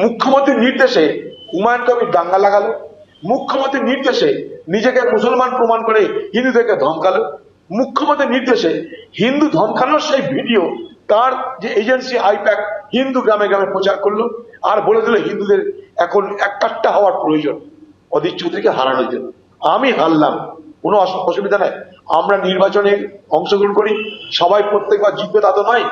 মুখ্যমন্ত্রীর নির্দেশে হুমায়ুন কবির দাঙ্গা লাগালো, মুখ্যমন্ত্রীর নির্দেশে নিজেকে মুসলমান প্রমাণ করে হিন্দুদেরকে ধমকালো, মুখ্যমন্ত্রীর নির্দেশে হিন্দু ধমকানোর সেই ভিডিও তার যে এজেন্সি আইপ্যাক হিন্দু গ্রামে গ্রামে প্রচার করল আর বলে দিল হিন্দুদের এখন একাট্টা হওয়ার প্রয়োজন, অধীর চৌধুরীকে হারানোর জন্য। আমি হারলাম, কোনো অসুবিধা নাই। আমরা নির্বাচনে অংশগ্রহণ করি, সবাই প্রত্যেকবার জিতবে তা তো নয়।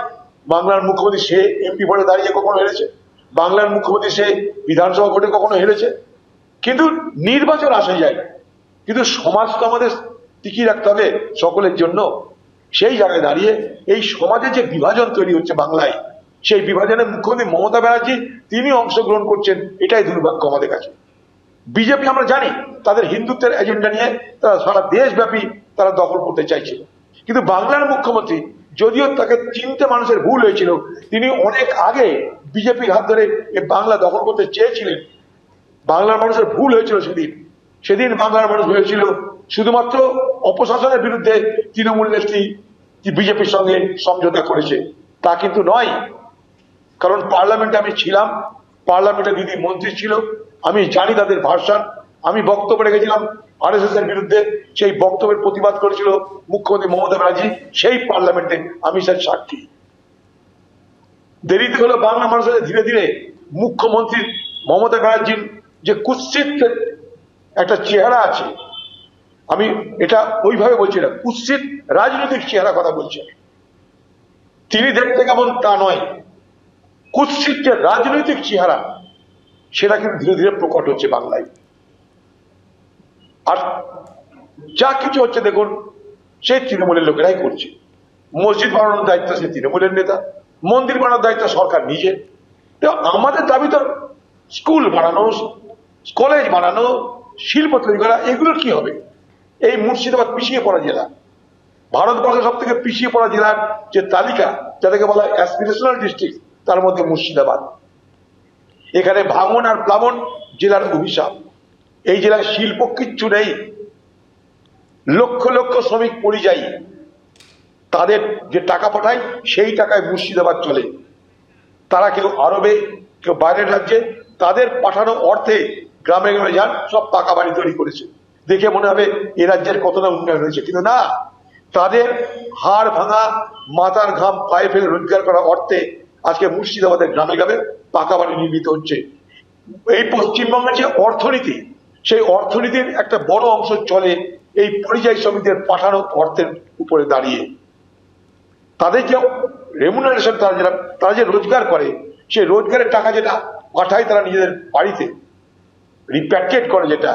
বাংলার মুখ্যমন্ত্রী সে এমপি ভোটে দাঁড়িয়ে কখনো হেরেছে? বাংলার মুখ্যমন্ত্রী সে বিধানসভা ভোটে কখনো হেরেছে? কিন্তু নির্বাচন আসে যায় কিন্তু সমাজ তো আমাদের টিকিয়ে রাখতে হবে সকলের জন্য। সেই জায়গায় দাঁড়িয়ে এই সমাজে যে বিভাজন তৈরি হচ্ছে বাংলায়, সেই বিভাজনে মুখ্যমন্ত্রী মমতা ব্যানার্জি তিনি অংশগ্রহণ করছেন, এটাই দুর্ভাগ্য আমাদের কাছে। বিজেপি আমরা জানি, তাদের হিন্দুত্বের এজেন্ডা নিয়ে তারা সারা দেশব্যাপী তারা দখল করতে চাইছিল কিন্তু বাংলার মুখ্যমন্ত্রী যদিও তাকে চিনতে মানুষের ভুল হয়েছিল, তিনি অনেক আগে বিজেপির হাত ধরে এই বাংলা দখল করতে চেয়েছিলেন। বাংলার মানুষের ভুল হয়েছিল সেদিন। সেদিন বাংলার মানুষ হয়েছিল শুধুমাত্র অপশাসনের বিরুদ্ধে তৃণমূল নেত্রী বিজেপির সঙ্গে সমঝোতা করেছে। তা কিন্তু নয়। কারণ পার্লামেন্টে আমি ছিলাম, পার্লামেন্টে দিদি মন্ত্রী ছিল, আমি জানি তাদের ভাষণ আমি বক্তব্য রেখেছিলাম আর এস এর বিরুদ্ধে, সেই বক্তব্যের প্রতিবাদ করেছিল মুখ্যমন্ত্রী মমতা ব্যানার্জি, সেই পার্লামেন্টে আমি স্যার সাক্ষী দেরিতে হলো বাংলা মানুষের ধীরে ধীরে মুখ্যমন্ত্রী মমতা ব্যানার্জির যে কুৎসিত একটা চেহারা আছে, আমি এটা ওইভাবে বলছি না, কুৎসিত রাজনৈতিক চেহারা কথা বলছি। তিনি দেখতে কেমন তা নয় কুৎসিত যে রাজনৈতিক চেহারা, সেটা কিন্তু ধীরে ধীরে প্রকট হচ্ছে বাংলায় আর যা কিছু হচ্ছে দেখুন সেই তৃণমূলের লোকেরাই করছে। মসজিদ বানানোর দায়িত্ব সে তৃণমূলের নেতা, মন্দির বানানোর দায়িত্ব সরকার নিজে। তো আমাদের দাবি তো স্কুল বানানো, কলেজ বানানো, শিল্প তৈরি করা, এগুলোর কি হবে? এই মুর্শিদাবাদ পিছিয়ে পড়া জেলা, ভারতবর্ষের সব থেকে পিছিয়ে পড়া জেলার যে তালিকা, যাদেরকে বলা হয় অ্যাসপিরেশনাল ডিস্ট্রিক্ট তার মধ্যে মুর্শিদাবাদ। এখানে ভাঙন আর প্লাবন জেলার অভিশাপ। এই জেলায় শিল্প কিচ্ছু নেই। লক্ষ লক্ষ শ্রমিক পরিযায়ী তাদের যে টাকা পাঠায়, সেই টাকায় মুর্শিদাবাদ চলে। তারা কেউ আরবে, কেউ বাইরের রাজ্যে, তাদের পাঠানো অর্থে গ্রামে গ্রামে যান, সব পাকা বাড়ি তৈরি করেছে। দেখে মনে হবে এ রাজ্যের কতটা উন্নয়ন হয়েছে, কিন্তু না। তাদের হাড় ভাঙা, মাথার ঘাম পায়ে ফেলে রোজগার করা অর্থে আজকে মুর্শিদাবাদের গ্রামে গ্রামে পাকা বাড়ি নির্মিত হচ্ছে। এই পশ্চিমবঙ্গের যে অর্থনীতি সেই অর্থনীতির একটা বড় অংশ চলে এই পরিযায়ী শ্রমিকদের পাঠানো অর্থের উপরে দাঁড়িয়ে। তাদের যে রেমুনারেশন তারা যেটা, তারা যে রোজগার করে, সেই রোজগারের টাকা যেটা পাঠায় তারা নিজেদের বাড়িতে রিপ্যাট্রিয়েট করে যেটা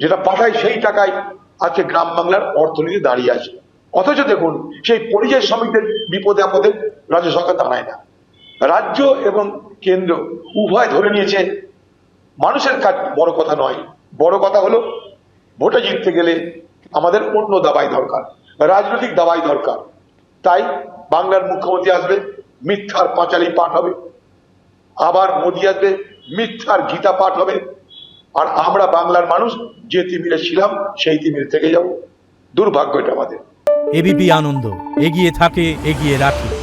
যেটা পাঠায় সেই টাকায় আজকে গ্রাম বাংলার অর্থনীতি দাঁড়িয়ে আছে। অথচ দেখুন, সেই পরিযায়ী শ্রমিকদের বিপদে আপদে রাজ্য সরকার দাঁড়ায় না। রাজ্য এবং কেন্দ্র উভয় ধরে নিয়েছে মানুষের কাজ বড় কথা নয়। বড় কথা হলো, ভোটে জিততে গেলে আমাদের অন্য দাবাই দরকার, রাজনৈতিক দাবাই দরকার। তাই বাংলার মুখ্যমন্ত্রী আসবে, মিথ্যার পাঁচালি পাঠ হবে। আবার মোদী আসবে, মিথ্যার গীতা পাঠ হবে। আর আমরা বাংলার মানুষ যে তিমিরে ছিলাম, সেই তিমির থেকে যাব। দুর্ভাগ্য এটা আমাদের। এবিপি আনন্দ, এগিয়ে থাকে, এগিয়ে রাখে।